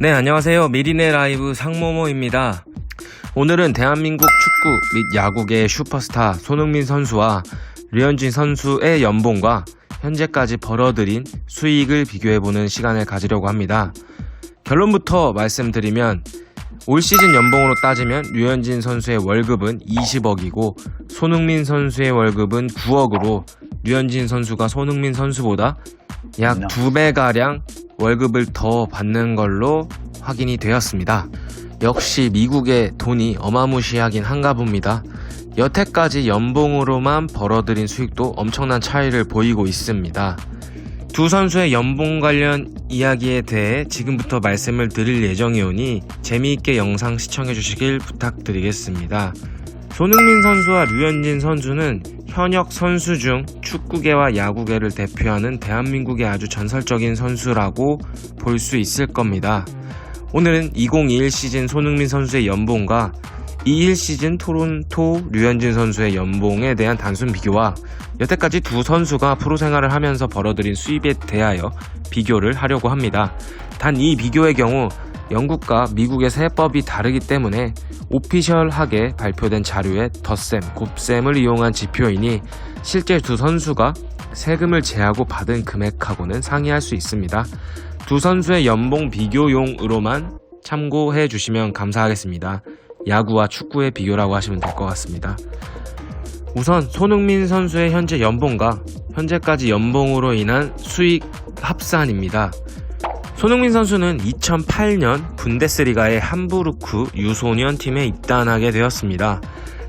네, 안녕하세요. 미리네 라이브 상모모입니다. 오늘은 대한민국 축구 및 야구계의 슈퍼스타 손흥민 선수와 류현진 선수의 연봉과 현재까지 벌어들인 수익을 비교해보는 시간을 가지려고 합니다. 결론부터 말씀드리면 올 시즌 연봉으로 따지면 류현진 선수의 월급은 20억이고 손흥민 선수의 월급은 9억으로 류현진 선수가 손흥민 선수보다 약두 배가량 월급을 더 받는 걸로 확인이 되었습니다. 역시 미국의 돈이 어마무시하긴 한가 봅니다. 여태까지 연봉으로만 벌어들인 수익도 엄청난 차이를 보이고 있습니다. 두 선수의 연봉 관련 이야기에 대해 지금부터 말씀을 드릴 예정이오니 재미있게 영상 시청해 주시길 부탁드리겠습니다. 손흥민 선수와 류현진 선수는 현역 선수 중 축구계와 야구계를 대표하는 대한민국의 아주 전설적인 선수라고 볼 수 있을 겁니다. 오늘은 2021 시즌 손흥민 선수의 연봉과 21 시즌 토론토 류현진 선수의 연봉에 대한 단순 비교와 여태까지 두 선수가 프로 생활을 하면서 벌어들인 수입에 대하여 비교를 하려고 합니다. 단 이 비교의 경우 영국과 미국의 세법이 다르기 때문에 오피셜하게 발표된 자료에 덧셈, 곱셈을 이용한 지표이니 실제 두 선수가 세금을 제하고 받은 금액하고는 상이할 수 있습니다. 두 선수의 연봉 비교용으로만 참고해 주시면 감사하겠습니다. 야구와 축구의 비교라고 하시면 될 것 같습니다. 우선 손흥민 선수의 현재 연봉과 현재까지 연봉으로 인한 수익 합산입니다. 손흥민 선수는 2008년 분데스리가의 함부르크 유소년 팀에 입단하게 되었습니다.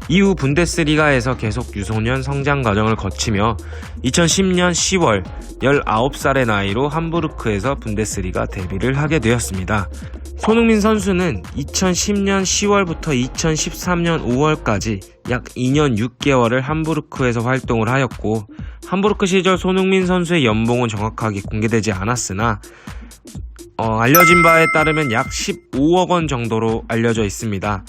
이후 분데스리가에서 계속 유소년 성장 과정을 거치며 2010년 10월 19살의 나이로 함부르크에서 분데스리가 데뷔를 하게 되었습니다. 손흥민 선수는 2010년 10월부터 2013년 5월까지 약 2년 6개월을 함부르크에서 활동을 하였고 함부르크 시절 손흥민 선수의 연봉은 정확하게 공개되지 않았으나 어, 알려진 바에 따르면 약 15억 원 정도로 알려져 있습니다.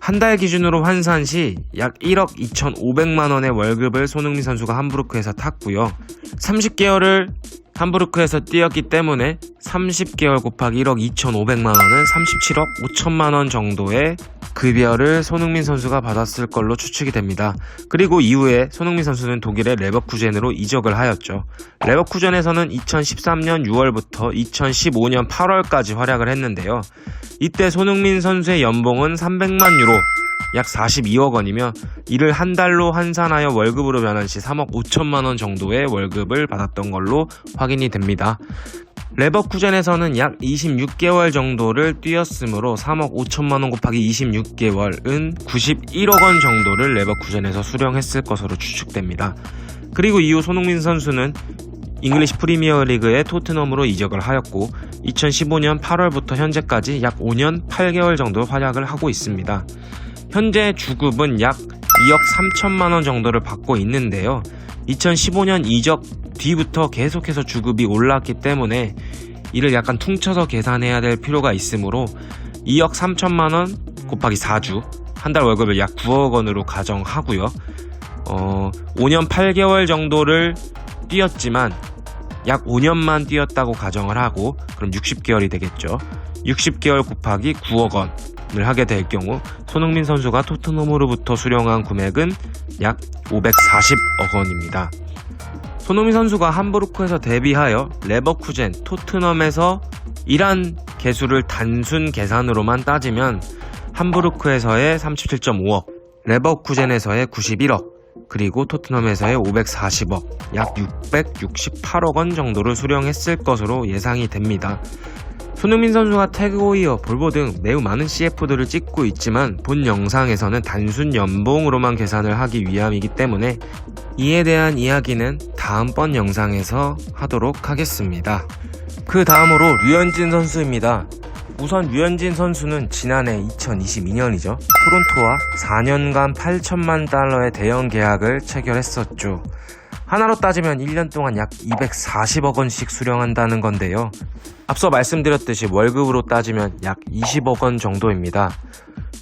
한 달 기준으로 환산 시 약 1억 2,500만 원의 월급을 손흥민 선수가 함부르크에서 탔고요. 30개월을 함부르크에서 뛰었기 때문에 30개월 곱하기 1억 2,500만 원은 37억 5천만 원 정도의 급여를 손흥민 선수가 받았을 걸로 추측이 됩니다. 그리고 이후에 손흥민 선수는 독일의 레버쿠젠으로 이적을 하였죠. 레버쿠젠에서는 2013년 6월부터 2015년 8월까지 활약을 했는데요. 이때 손흥민 선수의 연봉은 300만 유로, 약 42억 원이며 이를 한 달로 환산하여 월급으로 변환 시 3억 5천만 원 정도의 월급을 받았던 걸로 확인이 됩니다. 레버쿠젠에서는 약 26개월 정도를 뛰었으므로 3억 5천만 원 곱하기 26개월은 91억 원 정도를 레버쿠젠에서 수령했을 것으로 추측됩니다. 그리고 이후 손흥민 선수는 잉글리시 프리미어 리그의 토트넘으로 이적을 하였고 2015년 8월부터 현재까지 약 5년 8개월 정도 활약을 하고 있습니다. 현재 주급은 약 2억 3천만 원 정도를 받고 있는데요. 2015년 이적 뒤부터 계속해서 주급이 올랐기 때문에 이를 약간 퉁쳐서 계산해야 될 필요가 있으므로 2억 3천만 원 곱하기 4주 한 달 월급을 약 9억 원으로 가정하고요. 어, 5년 8개월 정도를 뛰었지만 약 5년만 뛰었다고 가정을 하고 그럼 60개월이 되겠죠. 60개월 곱하기 9억 원 을 하게 될 경우 손흥민 선수가 토트넘으로부터 수령한 금액은 약 540억 원입니다. 손흥민 선수가 함부르크에서 데뷔하여 레버쿠젠, 토트넘에서 일한 개수를 단순 계산으로만 따지면 함부르크에서의 37.5억, 레버쿠젠에서의 91억, 그리고 토트넘에서의 540억, 약 668억 원 정도를 수령했을 것으로 예상이 됩니다. 손흥민 선수가 태그오이어, 볼보 등 매우 많은 CF들을 찍고 있지만 본 영상에서는 단순 연봉으로만 계산을 하기 위함이기 때문에 이에 대한 이야기는 다음번 영상에서 하도록 하겠습니다. 그 다음으로 류현진 선수입니다. 우선 류현진 선수는 지난해 2022년이죠. 토론토와 4년간 8천만 달러의 대형 계약을 체결했었죠. 하나로 따지면 1년 동안 약 240억 원씩 수령한다는 건데요. 앞서 말씀드렸듯이 월급으로 따지면 약 20억 원 정도입니다.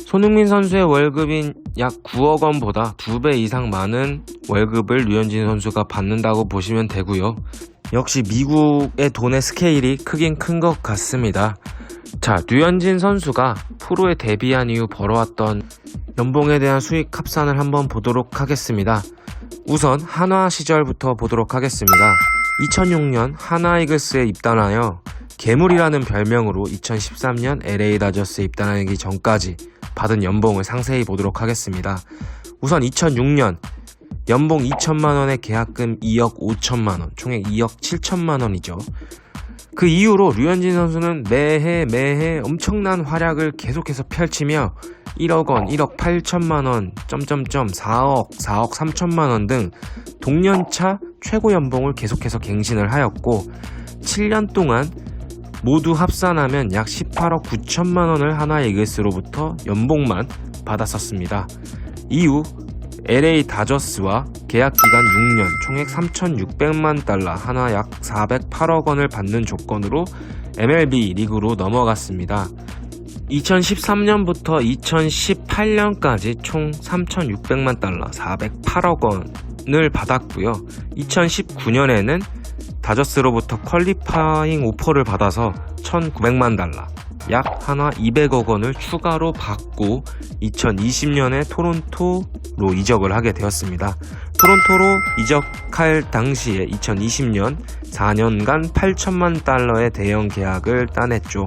손흥민 선수의 월급인 약 9억 원보다 2배 이상 많은 월급을 류현진 선수가 받는다고 보시면 되고요. 역시 미국의 돈의 스케일이 크긴 큰 것 같습니다. 자, 류현진 선수가 프로에 데뷔한 이후 벌어왔던 연봉에 대한 수익 합산을 한번 보도록 하겠습니다. 우선 한화 시절부터 보도록 하겠습니다. 2006년 한화 이글스에 입단하여 괴물이라는 별명으로 2013년 LA 다저스에 입단하기 전까지 받은 연봉을 상세히 보도록 하겠습니다. 우선 2006년 연봉 2천만 원에 계약금 2억 5천만 원, 총액 2억 7천만 원이죠. 그 이후로 류현진 선수는 매해 매해 엄청난 활약을 계속해서 펼치며 1억 원, 1억 8천만 원, 점점점 4억, 4억 3천만 원 등 동년차 최고 연봉을 계속해서 갱신을 하였고 7년 동안 모두 합산하면 약 18억 9천만 원을 하나 이글스로부터 연봉만 받았었습니다. 이후 LA 다저스와 계약 기간 6년 총액 3,600만 달러 하나 약 408억 원을 받는 조건으로 MLB 리그로 넘어갔습니다. 2013년부터 2018년까지 총 3,600만 달러 408억 원을 받았고요. 2019년에는 다저스로부터 퀄리파잉 오퍼를 받아서 1,900만 달러 약 하나 200억 원을 추가로 받고 2020년에 토론토로 이적을 하게 되었습니다. 토론토로 이적할 당시에 2020년 4년간 8천만 달러의 대형 계약을 따냈죠.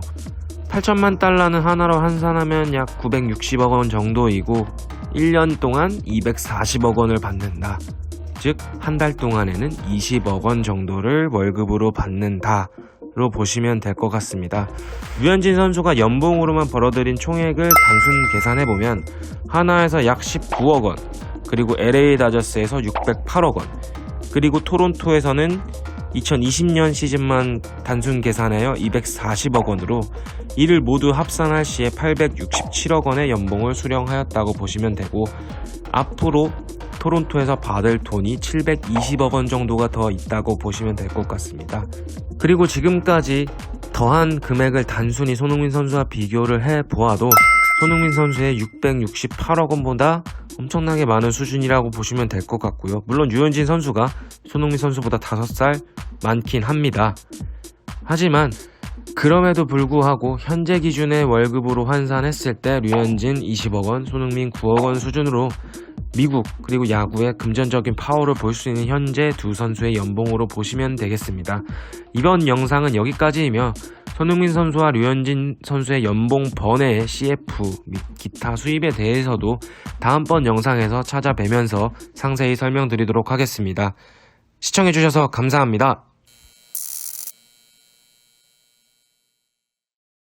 8천만 달러는 하나로 환산하면 약 960억 원 정도이고 1년 동안 240억 원을 받는다. 즉, 한 달 동안에는 20억 원 정도를 월급으로 받는다. 로 보시면 될 것 같습니다. 류현진 선수가 연봉으로만 벌어들인 총액을 단순 계산해 보면 하나에서 약 19억 원, 그리고 LA 다저스에서 608억 원, 그리고 토론토에서는 2020년 시즌만 단순 계산하여 240억 원으로 이를 모두 합산할 시에 867억 원의 연봉을 수령하였다고 보시면 되고 앞으로 토론토에서 받을 돈이 720억 원 정도가 더 있다고 보시면 될 것 같습니다. 그리고 지금까지 더한 금액을 단순히 손흥민 선수와 비교를 해 보아도 손흥민 선수의 668억 원보다 엄청나게 많은 수준이라고 보시면 될 것 같고요. 물론 유현진 선수가 손흥민 선수보다 5살 많긴 합니다. 하지만 그럼에도 불구하고 현재 기준의 월급으로 환산했을 때 류현진 20억 원, 손흥민 9억 원 수준으로 미국 그리고 야구의 금전적인 파워를 볼 수 있는 현재 두 선수의 연봉으로 보시면 되겠습니다. 이번 영상은 여기까지이며 손흥민 선수와 류현진 선수의 연봉 번외의 CF 및 기타 수입에 대해서도 다음번 영상에서 찾아뵈면서 상세히 설명드리도록 하겠습니다. 시청해주셔서 감사합니다.